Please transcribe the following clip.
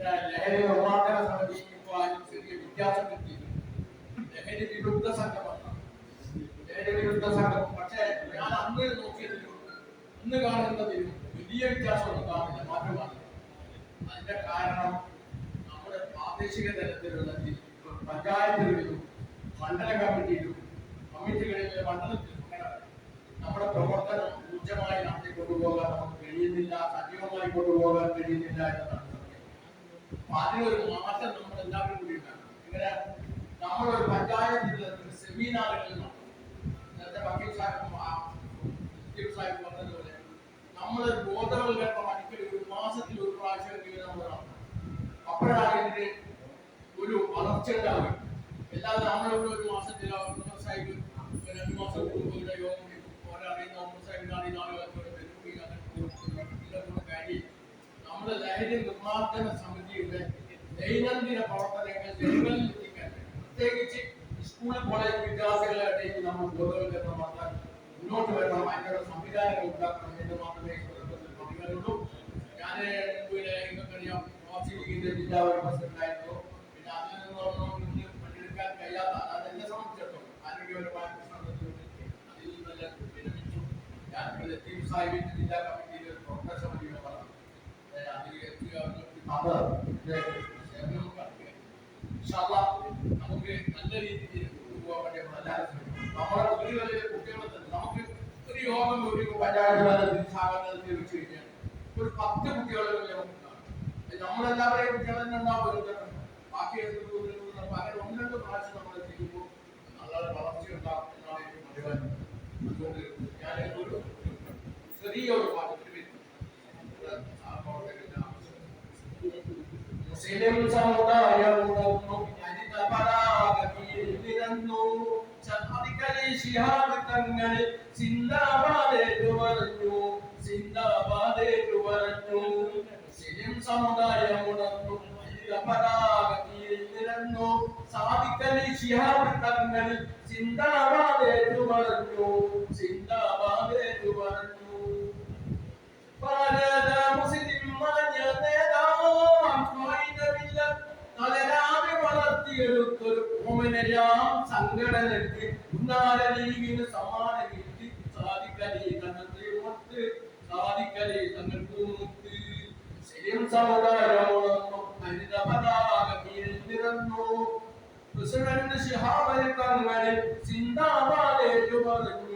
ലഹരി നിർമ്മാർജന സമിതി ഇപ്പോൾ അതിന് ചെറിയ വ്യത്യാസം കിട്ടിയിരുന്നു ലഹരി വിരുദ്ധ സംഘമാണ് ലഹരി വിരുദ്ധ സംഘം പക്ഷേ ഞാൻ അന്ന് നോക്കിയതിലും ഇന്ന് കാണുന്നതിലും വലിയ വ്യത്യാസമൊന്നും കാണില്ല മാറ്റമാണ് അതിന്റെ കാരണം നമ്മുടെ പ്രാദേശിക തലത്തിലുള്ള പഞ്ചായത്തിലും പഞ്ചായത്തുകളിലും മണ്ഡല കമ്മിറ്റിയിലും കമ്മിറ്റികളിലെ മണ്ഡലത്തിലും നമ്മുടെ പ്രവർത്തനം ഊർജമായി നടത്തി കൊണ്ടുപോകാൻ നമുക്ക് കഴിയുന്നില്ല സജീവമായി കൊണ്ടുപോകാൻ കഴിയുന്നില്ല എന്നതാണ്. അതിനൊരു മാറ്റം നമ്മൾ എല്ലാവരും കൂടി ഉണ്ടാക്കണം. ഇങ്ങനെ നമ്മളൊരു പഞ്ചായത്തിൽ സെമിനാറുകൾ നടത്തും. നേരത്തെ വക്കീൽ സാഹിബ് സാഹിബ് പറഞ്ഞതുപോലെ നമ്മൾ ബോധവൽക്കരണം അടിക്കടി ഒരു ഒരു പ്രാവശ്യമെങ്കിലും നമ്മൾ നടത്തണം അപ്പോഴാണ് ഇതിന് ഒരു വളർച്ച ഉണ്ടാവുക. അല്ലാതെ നമ്മളിവിടെ ഒരു മാസത്തിൽ സാഹിബ് രണ്ട് മാസം കൂടുമ്പോൾ യോഗം വിളിക്കും. ഓരോ അറിയുന്ന ഒമ്പത് സാഹിബിന് അറിയുന്ന ആളുകളൊക്കെ നമ്മുടെ ലഹരി നിർമ്മാർജന സമിതിയുടെ ദൈനംദിന പ്രവർത്തനങ്ങൾ ജനങ്ങളിൽ എത്തിക്കാൻ പ്രത്യേകിച്ച് സ്കൂൾ കോളേജ് വിദ്യാർത്ഥികളുടെ നമ്മൾ ബോധവൽക്കരണം നടത്താൻ മുന്നോട്ട് വരണം. അതിനുള്ള സംവിധാനങ്ങൾ ഉണ്ടാക്കണം എന്ന് മാത്രമേ പറയുവാനുള്ളൂ ഞാൻ മുമ്പിലെ നിങ്ങൾക്കറിയാം നോർത്ത് ലീഗിന്റെ ജില്ലാ വൈസ് പ്രസിഡന്റ് ആയിരുന്നു പിന്നെ അതിൽ നിന്നൊന്നും പങ്കെടുക്കാൻ കഴിയാത്ത അത് എന്നെ സംബന്ധിച്ചിടത്തോളം ആരോഗ്യപരമായ പ്രശ്നത്തിൽ അതിൽ വിരമിച്ചു. ഞാൻ ജില്ലാ കമ്മിറ്റിയിൽ ഒരു പ്രവർത്തന സമിതിയുടെ പറഞ്ഞു അതിൽ എത്തുക അത് നമുക്ക് നല്ല രീതിയിൽ കൊണ്ടുപോകാൻ വേണ്ടി എല്ലാവരും ഒരു വലിയ തന്നെ നമുക്ക് ഒരു യോഗം ഒരു പഞ്ചായത്ത് സ്ഥാപനത്തിൽ വെച്ച് കഴിഞ്ഞാൽ ഒരു പത്ത് കുട്ടികളെ വലിയ നമുക്ക്. നമ്മളെല്ലാവരെയും കുട്ടികളെ തന്നെ ഉണ്ടാവും ബാക്കി പകരം ഒന്ന് രണ്ട് പ്രാവശ്യം നമ്മൾ ചെയ്യുമ്പോൾ നല്ലൊരു വളർച്ച ഉണ്ടാകും എന്നാണ് അതുകൊണ്ട് ഞാൻ ഒരു ചെറിയൊരു ഒരു വേണ്ടി മുസ്ലിം സമുദായമുണർന്നു ഹരിത പതാകയിൽ നിരന്നു ചാതിക്കലി ശിഹാബ് തങ്ങൾ സിന്ദാബാദേറ്റു പറഞ്ഞു സിന്ദാബാദേറ്റു പറഞ്ഞു മുസ്ലിം സമുദായമുണർന്നു ഹരിത പതാകയിൽ നിരന്നു സാദിക്കലി ശിഹാബ് തങ്ങൾ സിന്ദാബാദേറ്റു പറഞ്ഞു സിന്ദാബാദേറ്റു ഓമനയാം സംഘടനയ്ക്ക് ഉന്നാല ലീഗിന് സമാന കിട്ടി സാധിക്കലേ തങ്ങൾക്ക് മുത്ത് സാധിക്കലേ തങ്ങൾക്ക് മുത്ത് മുസ്ലിം സമുദായമോളന്നു ഹരിത പതാക നിറന്നു പ്രസിഡന്റ് ശിഹാബൽ സിന്ദാബാദേറ്റു പറഞ്ഞു